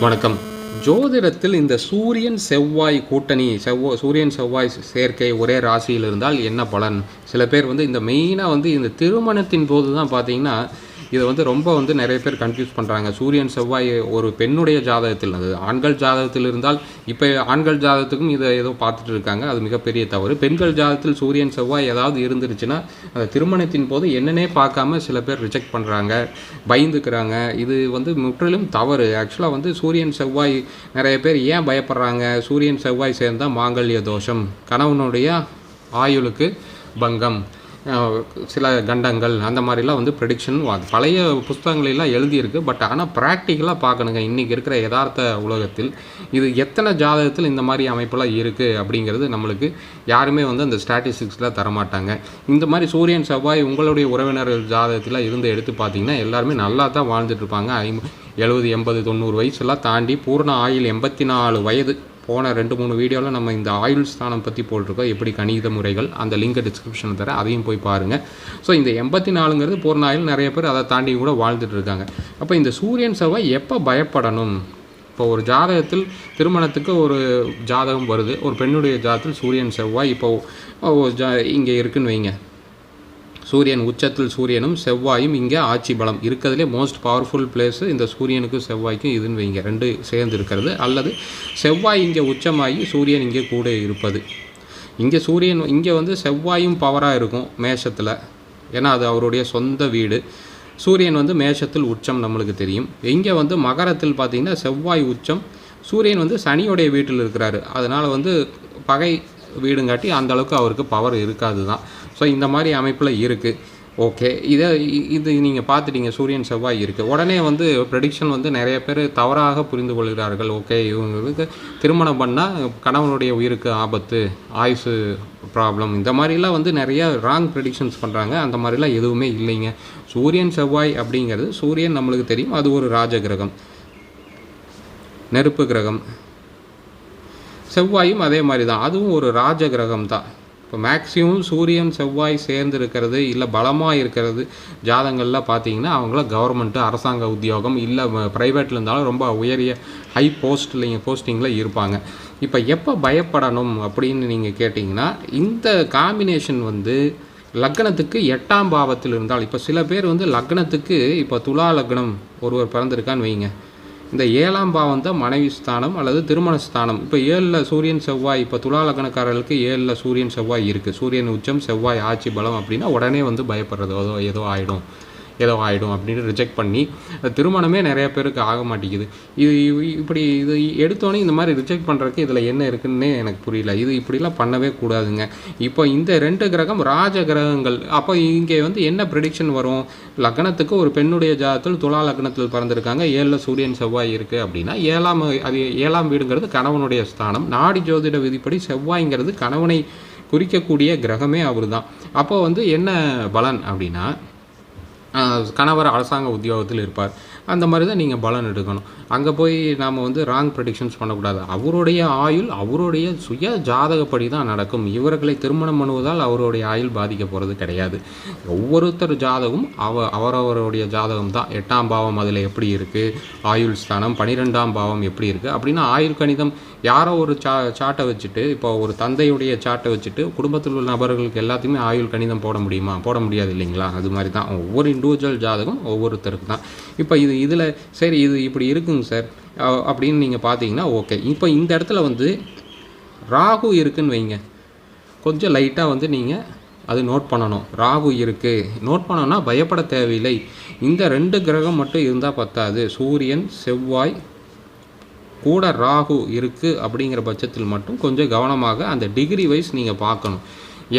வணக்கம். ஜோதிடத்தில் இந்த சூரியன் செவ்வாய் கூட்டணி செவ்வா சூரியன் செவ்வாய் சேர்க்கை ஒரே ராசியில் இருந்தால் என்ன பலன்? சில பேர் வந்து இந்த மெயினாக வந்து இந்த திருமணத்தின் போது தான் பார்த்தீங்கன்னா இதை வந்து ரொம்ப வந்து நிறைய பேர் கன்ஃபியூஸ் பண்ணுறாங்க சூரியன் செவ்வாய் ஒரு பெண்ணுடைய ஜாதகத்தில் அது ஆண்கள் ஜாதகத்தில் இருந்தால் இப்போ ஆண்கள் ஜாதகத்துக்கும் இதை ஏதோ பார்த்துட்டு இருக்காங்க. அது மிகப்பெரிய தவறு. பெண்கள் ஜாதகத்தில் சூரியன் செவ்வாய் ஏதாவது இருந்துருச்சுன்னா அந்த திருமணத்தின் போது என்னன்னே பார்க்காம சில பேர் ரிஜெக்ட் பண்ணுறாங்க பயந்துக்கிறாங்க. இது வந்து முற்றிலும் தவறு. ஆக்சுவலாக வந்து சூரியன் செவ்வாய் நிறைய பேர் ஏன் பயப்படுறாங்க? சூரியன் செவ்வாய் சேர்ந்தால் மாங்கல்ய தோஷம். கணவனுடைய ஆயுளுக்கு பங்கம். சில கண்டங்கள் அந்த மாதிரிலாம் வந்து ப்ரெடிக்ஷன் பழைய புஸ்தகங்களெல்லாம் எழுதியிருக்கு பட் ஆனால் ப்ராக்டிக்கலாக பார்க்கணுங்க. இன்றைக்கி இருக்கிற யதார்த்த உலகத்தில் இது எத்தனை ஜாதகத்தில் இந்த மாதிரி அமைப்பெல்லாம் இருக்குது அப்படிங்கிறது நம்மளுக்கு யாருமே வந்து அந்த ஸ்டாட்டிஸ்டிக்ஸில் தரமாட்டாங்க. இந்த மாதிரி சூரியன் செவ்வாய் உங்களுடைய உறவினர்கள் ஜாதகத்தில் இருந்து எடுத்து பார்த்தீங்கன்னா எல்லாருமே நல்லா தான் வாழ்ந்துட்டுருப்பாங்க ஐம் எழுபது எண்பது தொண்ணூறு வயசுலாம் தாண்டி பூர்ண ஆயுள் எண்பத்தி நாலு வயது போன ரெண்டு மூணு வீடியோவில் நம்ம இந்த ஆயுள் ஸ்தானம் பற்றி போட்டிருக்கோம். எப்படி கணித முறைகள் அந்த லிங்கை டிஸ்கிரிப்ஷனில் தர அதையும் போய் பாருங்கள் ஸோ இந்த எண்பத்தி நாலுங்கிறது பூர்ணாயில் ஆயுள். நிறைய பேர் அதை தாண்டி கூட வாழ்ந்துட்டு இருக்காங்க. அப்போ இந்த சூரியன் செவ்வாய் எப்போ பயப்படணும்? இப்போ ஒரு ஜாதகத்தில் திருமணத்துக்கு ஒரு ஜாதகம் வருது. ஒரு பெண்ணுடைய ஜாதகத்தில் சூரியன் செவ்வாய். இப்போ ஜா இங்கே இருக்குன்னு வைங்க. சூரியன் உச்சத்தில் சூரியனும் செவ்வாயும் இங்கே ஆட்சி பலம். இருக்கிறதுலே மோஸ்ட் பவர்ஃபுல் பிளேஸு இந்த சூரியனுக்கும் செவ்வாய்க்கும் இதுன்னு வைங்க. ரெண்டு சேர்ந்து இருக்கிறது அல்லது செவ்வாய் இங்கே உச்சமாகி சூரியன் இங்கே கூட இருப்பது. இங்கே சூரியன் இங்கே வந்து செவ்வாயும் பவராக இருக்கும் மேஷத்தில். ஏன்னா அது அவருடைய சொந்த வீடு. சூரியன் வந்து மேஷத்தில் உச்சம் நம்மளுக்கு தெரியும். இங்கே வந்து மகரத்தில் பார்த்தீங்கன்னா செவ்வாய் உச்சம். சூரியன் வந்து சனியோடைய வீட்டில் இருக்கிறாரு. அதனால் வந்து பகை வீடுங்காட்டி அந்த அளவுக்கு அவருக்கு பவர் இருக்காது தான் ஸோ இந்த மாதிரி அமைப்பில் இருக்குது ஓகே இதை இது நீங்கள் பார்த்துட்டீங்க. சூரியன் செவ்வாய் இருக்குது உடனே வந்து ப்ரெடிக்ஷன் வந்து நிறைய பேர் தவறாக புரிந்து கொள்கிறார்கள். ஓகே இவங்களுக்கு திருமணம் பண்ணால் கணவனுடைய உயிருக்கு ஆபத்து ஆயுசு ப்ராப்ளம் இந்த மாதிரிலாம் வந்து நிறைய ராங் ப்ரெடிக்ஷன்ஸ் பண்ணுறாங்க அந்த மாதிரிலாம் எதுவுமே இல்லைங்க. சூரியன் செவ்வாய் அப்படிங்கிறது சூரியன் நம்மளுக்கு தெரியும். அது ஒரு ராஜ கிரகம். நெருப்பு கிரகம். செவ்வாயும் அதே மாதிரி தான் அதுவும் ஒரு ராஜ கிரகம் தான் இப்போ மேக்ஸிமம் சூரியன் செவ்வாய் சேர்ந்து இருக்கிறது இல்லை பலமாக இருக்கிறது ஜாதகங்கள்லாம் பார்த்தீங்கன்னா அவங்கள கவர்மெண்ட்டு அரசாங்க உத்தியோகம் இல்லை ப்ரைவேட்டில் இருந்தாலும் ரொம்ப உயரிய ஹை போஸ்ட்லிங்க போஸ்டிங்கில் இருப்பாங்க. இப்போ எப்போ பயப்படணும் அப்படின்னு நீங்கள் கேட்டிங்கன்னா இந்த காம்பினேஷன் வந்து லக்னத்துக்கு எட்டாம் பாவத்தில் இருந்தால் இப்போ சில பேர் வந்து லக்னத்துக்கு இப்போ துலா லக்னம் ஒருவர் பிறந்திருக்கான்னு வைங்க. இந்த ஏழாம் பாவம் தான் மனைவி ஸ்தானம் அல்லது திருமண ஸ்தானம். இப்போ ஏழில் சூரியன் செவ்வாய் இப்போ துலா லக்னக்காரர்களுக்கு ஏழில் சூரியன் செவ்வாய் இருக்குது சூரியன் உச்சம் செவ்வாய் ஆட்சி பலம் அப்படின்னா உடனே வந்து பயப்படுறது ஏதோ ஏதோ ஆகிடும் ஏதோ ஆகிடும் அப்படின்னு ரிஜெக்ட் பண்ணி திருமணமே நிறைய பேருக்கு ஆக மாட்டேங்குது. இது இப்படி இது எடுத்தோன்னே இந்த மாதிரி ரிஜெக்ட் பண்ணுறதுக்கு இதில் என்ன இருக்குன்னே எனக்கு புரியல. இது இப்படிலாம் பண்ணவே கூடாதுங்க. இப்போ இந்த ரெண்டு கிரகம் ராஜ கிரகங்கள் அப்போ இங்கே வந்து என்ன ப்ரெடிக்ஷன் வரும்? லக்னத்துக்கு ஒரு பெண்ணுடைய ஜாதத்தில் துலா லக்னத்தில் பிறந்திருக்காங்க. ஏழில் சூரியன் செவ்வாய் இருக்குது அப்படின்னா ஏழாம் அது ஏழாம் வீடுங்கிறது கணவனுடைய ஸ்தானம். நாடி ஜோதிட விதிப்படி செவ்வாய்ங்கிறது கணவனை குறிக்கக்கூடிய கிரகமே அவர் தான் அப்போ வந்து என்ன பலன் அப்படின்னா கணவர் அரசாங்க உத்தியோகத்தில் இருப்பார். அந்த மாதிரி தான் நீங்கள் பலன் எடுக்கணும். அங்கே போய் நாம் வந்து ராங் ப்ரெடிக்ஷன்ஸ் பண்ணக்கூடாது. அவருடைய ஆயுள் அவருடைய சுய ஜாதகப்படி தான் நடக்கும். இவர்களை திருமணம் பண்ணுவதால் அவருடைய ஆயுள் பாதிக்க போகிறது கிடையாது. ஒவ்வொருத்தர் ஜாதகம் அவ அவரவருடைய ஜாதகம் தான். எட்டாம் பாவம் அதில் எப்படி இருக்குது ஆயுள் ஸ்தானம் பனிரெண்டாம் பாவம் எப்படி இருக்குது அப்படின்னா ஆயுள் கணிதம் யாரோ ஒரு சா சாட்டை வச்சுட்டு இப்போ ஒரு தந்தையுடைய சாட்டை வச்சுட்டு குடும்பத்தில் உள்ள நபர்களுக்கு எல்லாத்தையுமே ஆயுள் கணிதம் போட முடியுமா? போட முடியாது இல்லைங்களா? அது மாதிரி தான். ஒவ்வொரு இண்டிவிஜுவல் ஜாதகம் ஒவ்வொருத்தருக்கு தான். இப்போ இது இதில் சரி இது இப்படி இருக்குங்க சார். அப்படின்னு நீங்கள் பார்த்தீங்கன்னா ஓகே. இப்போ இந்த இடத்துல வந்து ராகு இருக்குன்னு வைங்க. கொஞ்சம் லைட்டாக வந்து நீங்கள் அது நோட் பண்ணணும். ராகு இருக்குது நோட் பண்ணோன்னா பயப்பட தேவையில்லை. இந்த ரெண்டு கிரகம் மட்டும் இருந்தால் பத்தாது. சூரியன் செவ்வாய் கூட ராகு இருக்குது அப்படிங்கிற பட்சத்தில் மட்டும் கொஞ்சம் கவனமாக அந்த டிகிரி வைஸ் நீங்கள் பார்க்கணும்.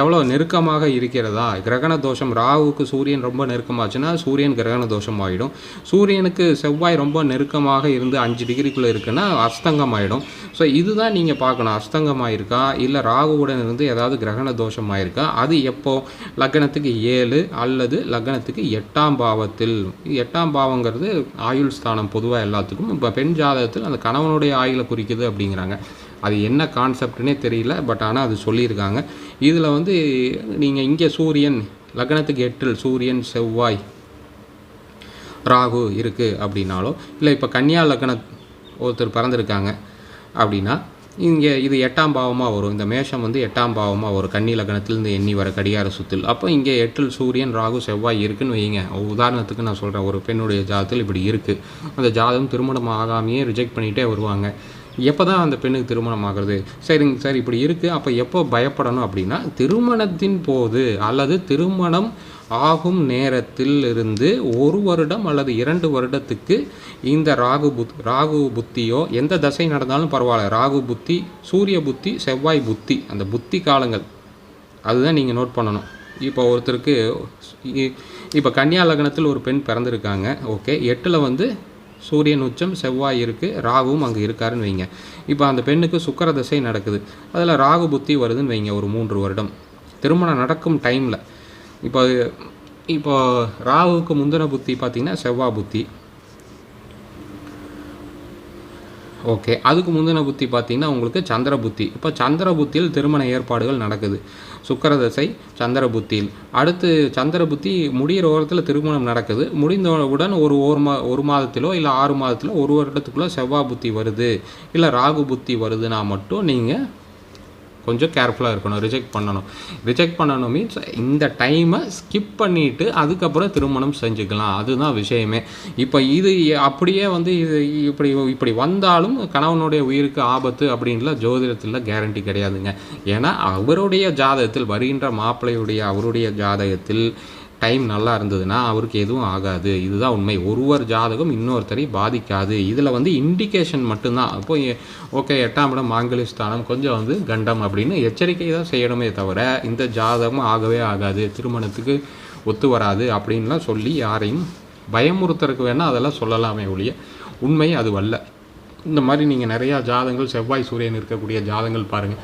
எவ்வளோ நெருக்கமாக இருக்கிறதா? கிரகண தோஷம். ராகுவுக்கு சூரியன் ரொம்ப நெருக்கமாச்சுன்னா சூரியன் கிரகண தோஷம் ஆகிடும் சூரியனுக்கு செவ்வாய் ரொம்ப நெருக்கமாக இருந்து அஞ்சு டிகிரிக்குள்ளே இருக்குன்னா அஸ்தங்கம் ஆகிடும் ஸோ இதுதான் நீங்கள் பார்க்கணும். அஸ்தங்கம் ஆயிருக்கா? இல்லை ராகுவுடன் இருந்து ஏதாவது கிரகண தோஷம் ஆயிருக்கா? அது எப்போ? லக்னத்துக்கு ஏழு அல்லது லக்னத்துக்கு எட்டாம் பாவத்தில். எட்டாம் பாவங்கிறது ஆயுள் ஸ்தானம் பொதுவாக எல்லாத்துக்கும். இப்போ பெண் ஜாதகத்தில் அந்த கணவனுடைய ஆயுளை குறிக்குது அப்படிங்கிறாங்க. அது என்ன கான்செப்ட்னே தெரியல பட் ஆனால் அது சொல்லியிருக்காங்க. இதில் வந்து நீங்கள் இங்கே சூரியன் லக்னத்துக்கு எட்டில் சூரியன் செவ்வாய் ராகு இருக்குது அப்படின்னாலோ இல்லை இப்போ கன்னியா லக்ன ஒருத்தர் பிறந்திருக்காங்க அப்படின்னா இங்கே இது எட்டாம் பாவமாக வரும். இந்த மேஷம் வந்து எட்டாம் பாவமாக வரும். கன்னி லக்னத்திலிருந்து எண்ணி வர கடிகார சுத்தில். அப்போ இங்கே எட்டில் சூரியன் ராகு செவ்வாய் இருக்குன்னு வைங்க. உதாரணத்துக்கு நான் சொல்கிறேன் ஒரு பெண்ணுடைய ஜாதத்தில் இப்படி இருக்குது அந்த ஜாதகம் திருமணம் ஆகாமையே ரிஜெக்ட் பண்ணிகிட்டே வருவாங்க. எப்போ தான் அந்த பெண்ணுக்கு திருமணம் ஆகுறது? சரிங்க சார் இப்படி இருக்குது அப்போ எப்போ பயப்படணும் அப்படின்னா திருமணத்தின் போது அல்லது திருமணம் ஆகும் நேரத்தில் இருந்து ஒரு வருடம் அல்லது இரண்டு வருடத்துக்கு இந்த ராகு புத் ராகு புத்தியோ எந்த தசை நடந்தாலும் பரவாயில்ல. ராகு புத்தி சூரிய புத்தி செவ்வாய் புத்தி அந்த புத்தி காலங்கள். அதுதான் நீங்கள் நோட் பண்ணணும். இப்போ ஒருத்தருக்கு இப்போ கன்னியா லக்னத்தில் ஒரு பெண் பிறந்திருக்காங்க. ஓகே எட்டில் வந்து சூரியன் உச்சம் செவ்வாய் இருக்குது ராகுவும் அங்கே இருக்காருன்னு வைங்க. இப்போ அந்த பெண்ணுக்கு சுக்கர திசை நடக்குது. அதில் ராகு புத்தி வருதுன்னு வைங்க ஒரு மூன்று வருடம். திருமணம் நடக்கும் டைமில் இப்போ இப்போ ராகுவுக்கு முந்தின புத்தி பார்த்தீங்கன்னா செவ்வாய் புத்தி. ஓகே அதுக்கு முந்தின புத்தி பார்த்தீங்கன்னா உங்களுக்கு சந்திர புத்தி. இப்போ சந்திர புத்தியில் திருமண ஏற்பாடுகள் நடக்குது. சுக்கரதசை சந்திர புத்தியில். அடுத்து சந்திர புத்தி முடிகிற ஓரத்தில் திருமணம் நடக்குது. முடிந்தவுடன் ஒரு ஒரு மா ஒரு மாதத்திலோ இல்லை ஆறு மாதத்திலோ ஒரு வருடத்துக்குள்ளே செவ்வாய் புத்தி வருது. இல்லை ராகு புத்தி வருதுன்னா மட்டும் நீங்கள் கொஞ்சம் கேர்ஃபுல்லாக இருக்கணும் ரிஜெக்ட் பண்ணணும். ரிஜெக்ட் பண்ணணும் மீன்ஸ் இந்த டைமை ஸ்கிப் பண்ணிவிட்டு அதுக்கப்புறம் திருமணம் செஞ்சுக்கலாம். அதுதான் விஷயமே. இப்போ இது அப்படியே வந்து இது இப்படி இப்படி வந்தாலும் கணவனுடைய உயிருக்கு ஆபத்து அப்படின்லாம் ஜோதிடத்தில் கேரண்டி கிடையாதுங்க. ஏன்னா அவருடைய ஜாதகத்தில் வருகின்ற மாப்பிள்ளையுடைய அவருடைய ஜாதகத்தில் டைம் நல்லா இருந்ததுன்னா அவருக்கு எதுவும் ஆகாது. இதுதான் உண்மை. ஒருவர் ஜாதகம் இன்னொருத்தரை பாதிக்காது. இதில் வந்து இண்டிகேஷன் மட்டும்தான். அப்போ ஓகே எட்டாம் இடம் மாங்கலி ஸ்தானம் கொஞ்சம் வந்து கண்டம் அப்படின்னு எச்சரிக்கை தான் செய்யணுமே தவிர இந்த ஜாதகம் ஆகவே ஆகாது. திருமணத்துக்கு ஒத்து வராது அப்படின்லாம் சொல்லி யாரையும் பயமுறுத்துறதுக்கு வேணால் அதெல்லாம் சொல்லலாமே ஒழிய உண்மை அது வல்ல இந்த மாதிரி நீங்கள் நிறையா ஜாதங்கள் செவ்வாய் சூரியன் இருக்கக்கூடிய ஜாதங்கள் பாருங்கள்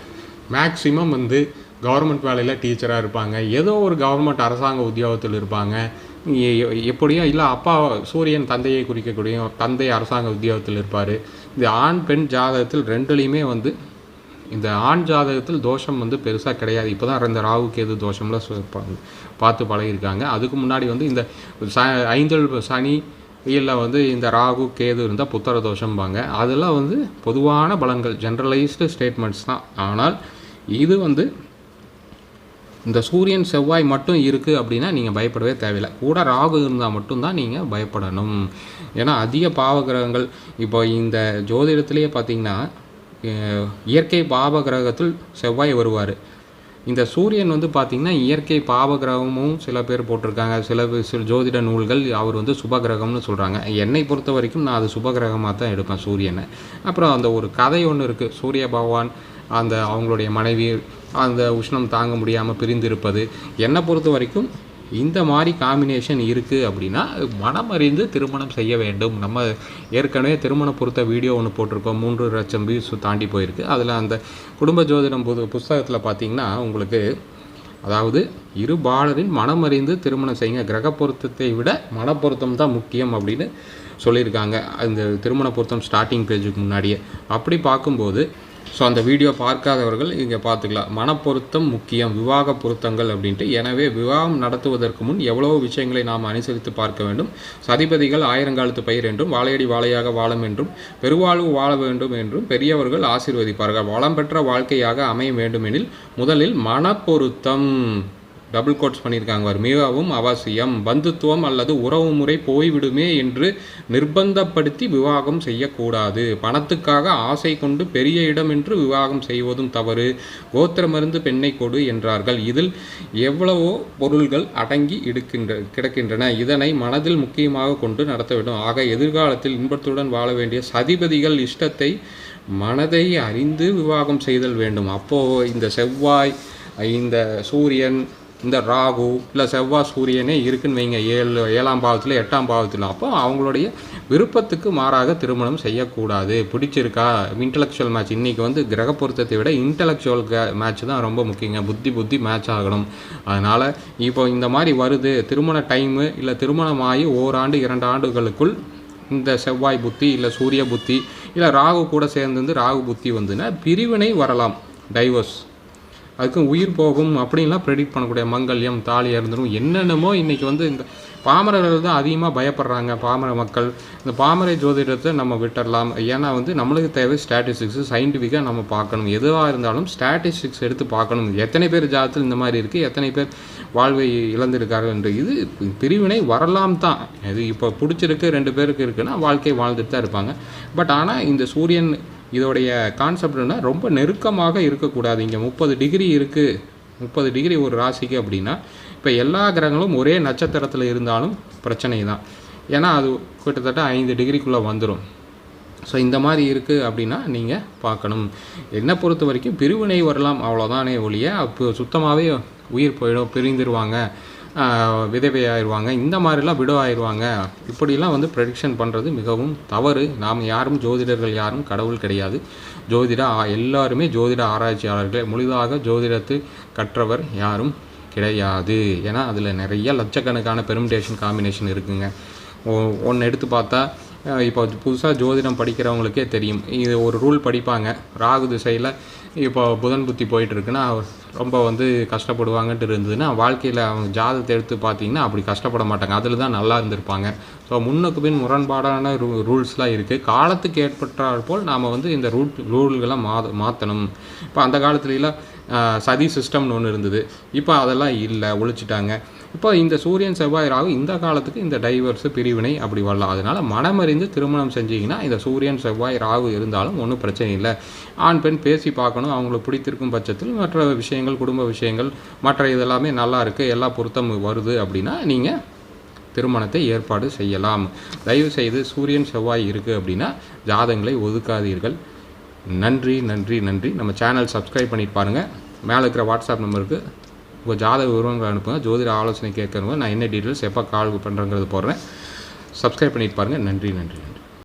மேக்ஸிமம் வந்து கவர்மெண்ட் வேலையில் டீச்சராக இருப்பாங்க. ஏதோ ஒரு கவர்மெண்ட் அரசாங்க உத்தியோகத்தில் இருப்பாங்க. எப்படியோ இல்லை அப்பா சூரியன் தந்தையை குறிக்கக்கூடிய தந்தை அரசாங்க உத்தியோகத்தில் இருப்பார். இந்த ஆண் பெண் ஜாதகத்தில் ரெண்டுலேயுமே வந்து இந்த ஆண் ஜாதகத்தில் தோஷம் வந்து பெருசாக கிடையாது. இப்போ தான் இந்த ராகு கேது தோஷம்லாம் பா- பார்த்து பழகியிருக்காங்க. அதுக்கு முன்னாடி வந்து இந்த ச ஐந்தல் சனி இல்லை வந்து இந்த ராகு கேது இருந்தால் புத்தர தோஷம்பாங்க. அதெல்லாம் வந்து பொதுவான பலன்கள் ஜென்ரலைஸ்டு ஸ்டேட்மெண்ட்ஸ் தான். ஆனால் இது வந்து இந்த சூரியன் செவ்வாய் மட்டும் இருக்குது அப்படின்னா நீங்கள் பயப்படவே தேவையில்லை. கூட ராகு இருந்தால் மட்டும்தான் நீங்கள் பயப்படணும். ஏன்னா அதிக பாவகிரகங்கள் இப்போ இந்த ஜோதிடத்திலேயே பார்த்தீங்கன்னா இயற்கை பாவகிரகத்தில் செவ்வாய் வருவார். இந்த சூரியன் வந்து பார்த்திங்கன்னா இயற்கை பாவகிரகமும் சில பேர் போட்டிருக்காங்க. சில சில ஜோதிட நூல்கள் அவர் வந்து சுபகிரகம்னு சொல்கிறாங்க என்னை பொறுத்த வரைக்கும் நான் அது சுபகிரகமாக தான் எடுப்பேன் சூரியனை. அப்புறம் அந்த ஒரு கதை ஒன்று இருக்குது சூரிய பகவான் அந்த அவங்களுடைய மனைவி அந்த உஷ்ணம் தாங்க முடியாமல் பிரிந்திருப்பது. என்னை பொறுத்த வரைக்கும் இந்த மாதிரி காம்பினேஷன் இருக்குது அப்படின்னா மனம் அறிந்து திருமணம் செய்ய வேண்டும். நம்ம ஏற்கனவே திருமணம் பொறுத்த வீடியோ ஒன்று போட்டிருக்கோம். மூன்று லட்சம் வியூஸ் தாண்டி போயிருக்கு. அதில் அந்த குடும்ப ஜோதிடம் புது புஸ்தகத்தில் பார்த்தீங்கன்னா உங்களுக்கு அதாவது இரு பாலரின் மனம் அறிந்து திருமணம் செய்யுங்க. கிரக பொருத்தத்தை விட மனப்பொருத்தம் தான் முக்கியம் அப்படின்னு சொல்லியிருக்காங்க. அந்த திருமண பொருத்தம் ஸ்டார்டிங் பேஜுக்கு முன்னாடியே. அப்படி பார்க்கும்போது ஸோ அந்த வீடியோ பார்க்காதவர்கள் இங்கே பார்த்துக்கலாம். மனப்பொருத்தம் முக்கியம் விவாக பொருத்தங்கள் அப்படின்ட்டு. எனவே விவாகம் நடத்துவதற்கு முன் எவ்வளவோ விஷயங்களை நாம் அனுசரித்து பார்க்க வேண்டும். சதிபதிகள் ஆயிரங்காலத்து பயிர் என்றும் வாழையடி வாழையாக வாழும் என்றும் பெருவாழ்வு வாழ வேண்டும் என்றும் பெரியவர்கள் ஆசீர்வதிப்பார்கள். வளம் பெற்ற வாழ்க்கையாக அமைய வேண்டுமெனில் முதலில் மனப்பொருத்தம். டபுள் கோட்ஸ் பண்ணியிருக்காங்க அவர் மிகவும் அவசியம். பந்துத்துவம் அல்லது உறவு முறை போய்விடுமே என்று நிர்பந்தப்படுத்தி விவாகம் செய்யக்கூடாது. பணத்துக்காக ஆசை கொண்டு பெரிய இடம் என்று விவாகம் செய்வதும் தவறு. கோத்திரமருந்து பெண்ணை கொடு என்றார்கள். இதில் எவ்வளவோ பொருள்கள் அடங்கி இடுக்கின்ற கிடக்கின்றன. இதனை மனதில் முக்கியமாக கொண்டு நடத்த வேண்டும். ஆக எதிர்காலத்தில் இன்பத்துடன் வாழ வேண்டிய சதிபதிகள் இஷ்டத்தை மனதை அறிந்து விவாகம் செய்தல் வேண்டும். அப்போது இந்த செவ்வாய் இந்த சூரியன் இந்த ராகு இல்லை செவ்வாய் சூரியனே இருக்குன்னு வைங்க. ஏழு ஏழாம் பாவத்தில் எட்டாம் பாவத்தில். அப்போ அவங்களுடைய விருப்பத்துக்கு மாறாக திருமணம் செய்யக்கூடாது. பிடிச்சிருக்கா? இன்டலெக்சுவல் மேட்ச் இன்றைக்கி வந்து கிரக பொருத்தத்தை விட இன்டலெக்சுவல் மேட்ச் தான் ரொம்ப முக்கியங்க. புத்தி புத்தி மேட்ச் ஆகணும். அதனால் இப்போ இந்த மாதிரி வருது. திருமண டைமு இல்லை திருமணம் ஆகி ஓராண்டு இரண்டு ஆண்டுகளுக்குள் இந்த செவ்வாய் புத்தி இல்லை சூரிய புத்தி இல்லை ராகு கூட சேர்ந்து ராகு புத்தி வந்துன்னா பிரிவினை வரலாம். டைவர்ஸ் அதுக்கும் உயிர் போகும் அப்படின்லாம் ப்ரெடிக்ட் பண்ணக்கூடிய மங்கல்யம் தாலி இருந்துடும் என்னென்னமோ இன்றைக்கி வந்து இந்த பாமரர்கள் தான் அதிகமாக பயப்படுறாங்க. பாமர மக்கள் இந்த பாமரை ஜோதிடத்தை நம்ம விட்டுடலாம் ஏன்னா வந்து நம்மளுக்கு தேவை ஸ்டாட்டிஸ்டிக்ஸ் சயின்டிஃபிக்காக நம்ம பார்க்கணும். எதுவாக இருந்தாலும் ஸ்டாட்டிஸ்டிக்ஸ் எடுத்து பார்க்கணும். எத்தனை பேர் ஜாதத்தில் இந்த மாதிரி இருக்குது எத்தனை பேர் வாழ்வை இழந்திருக்கார்கள் என்று? இது பிரிவினை வரலாம் தான். இது இப்போ பிடிச்சிருக்கு ரெண்டு பேருக்கு இருக்குன்னா வாழ்க்கை வாழ்ந்துட்டு தான் இருப்பாங்க. பட் ஆனால் இந்த சூரியன் இதோடைய கான்செப்ட்னா ரொம்ப நெருக்கமாக இருக்கக்கூடாது. இங்கே முப்பது டிகிரி இருக்குது முப்பது டிகிரி ஒரு ராசிக்கு அப்படின்னா இப்போ எல்லா கிரகங்களும் ஒரே நட்சத்திரத்தில் இருந்தாலும் பிரச்சனை தான் ஏன்னா அது கிட்டத்தட்ட ஐந்து டிகிரிக்குள்ளே வந்துடும் ஸோ இந்த மாதிரி இருக்குது அப்படின்னா நீங்கள் பார்க்கணும். என்னை பொறுத்த வரைக்கும் பிரிவினை வரலாம் அவ்வளோதானே ஒழிய அப்போ சுத்தமாகவே உயிர் போயிடும் பிரிந்துருவாங்க. விதவை விதவையாயிருவாங்க. இந்த மாதிரிலாம் விடவாயிருவாங்க. இப்படிலாம் வந்து ப்ரெடிக்ஷன் பண்ணுறது மிகவும் தவறு. நாம் யாரும் ஜோதிடர்கள் யாரும் கடவுள் கிடையாது. ஜோதிட எல்லாருமே ஜோதிட ஆராய்ச்சியாளர்களே. முழுதாக ஜோதிடத்தை கற்றவர் யாரும் கிடையாது. ஏன்னா அதில் நிறைய லட்சக்கணக்கான பெருமிடேஷன் காம்பினேஷன் இருக்குங்க. ஒன்று எடுத்து பார்த்தா இப்போ புதுசாக ஜோதிடம் படிக்கிறவங்களுக்கே தெரியும். இது ஒரு ரூல் படிப்பாங்க. ராகு திசையில் இப்போ புதன் புத்தி போயிட்டுருக்குன்னா ரொம்ப வந்து கஷ்டப்படுவாங்கன்ட்டு இருந்ததுன்னா வாழ்க்கையில் அவங்க ஜாதகத்தை எடுத்து பார்த்தீங்கன்னா அப்படி கஷ்டப்பட மாட்டாங்க. அதில் தான் நல்லா இருந்திருப்பாங்க. ஸோ முன்னுக்கு பின் முரண்பாடான ரூ ரூல்ஸ்லாம் இருக்குது காலத்துக்கு ஏற்பட்டால் போல் நாம் வந்து இந்த ரூல் ரூல்களை மா மாற்றணும் இப்போ அந்த காலத்துலலாம் சதி சிஸ்டம்னு ஒன்று இருந்தது. இப்போ அதெல்லாம் இல்லை ஒழிச்சிட்டாங்க. இப்போ இந்த சூரியன் செவ்வாய் ராகு இந்த காலத்துக்கு இந்த டைவர்ஸ் பிரிவினை அப்படி வரலாம். அதனால மனமறிந்து திருமணம் செஞ்சீங்கன்னா இந்த சூரியன் செவ்வாய் ராகு இருந்தாலும் ஒன்றும் பிரச்சனை இல்லை. ஆண் பெண் பேசி பார்க்கணும். அவங்களுக்கு பிடித்திருக்கும் பட்சத்தில் மற்ற விஷயங்கள் குடும்ப விஷயங்கள் மற்ற இதெல்லாமே நல்லா இருக்குது எல்லா பொருத்தம் வருது அப்படின்னா நீங்கள் திருமணத்தை ஏற்பாடு செய்யலாம். தயவு செய்து சூரியன் செவ்வாய் இருக்குது அப்படின்னா ஜாதங்களை ஒதுக்காதீர்கள். நன்றி நன்றி நன்றி. நம்ம சேனல் சப்ஸ்கிரைப் பண்ணிட்டு பாருங்கள் மேலே இருக்கிற வாட்ஸ்அப் நம்பருக்கு உங்கள் ஜாதக விவரங்கள் அனுப்புங்க. ஜோதிட ஆலோசனை கேட்குறவங்க நான் என்ன டீட்டெயில்ஸ் எப்போ கால் பண்ணுறேங்கிறது போடுறேன். சப்ஸ்கிரைப் பண்ணிட்டு பாருங்கள் நன்றி நன்றி நன்றி.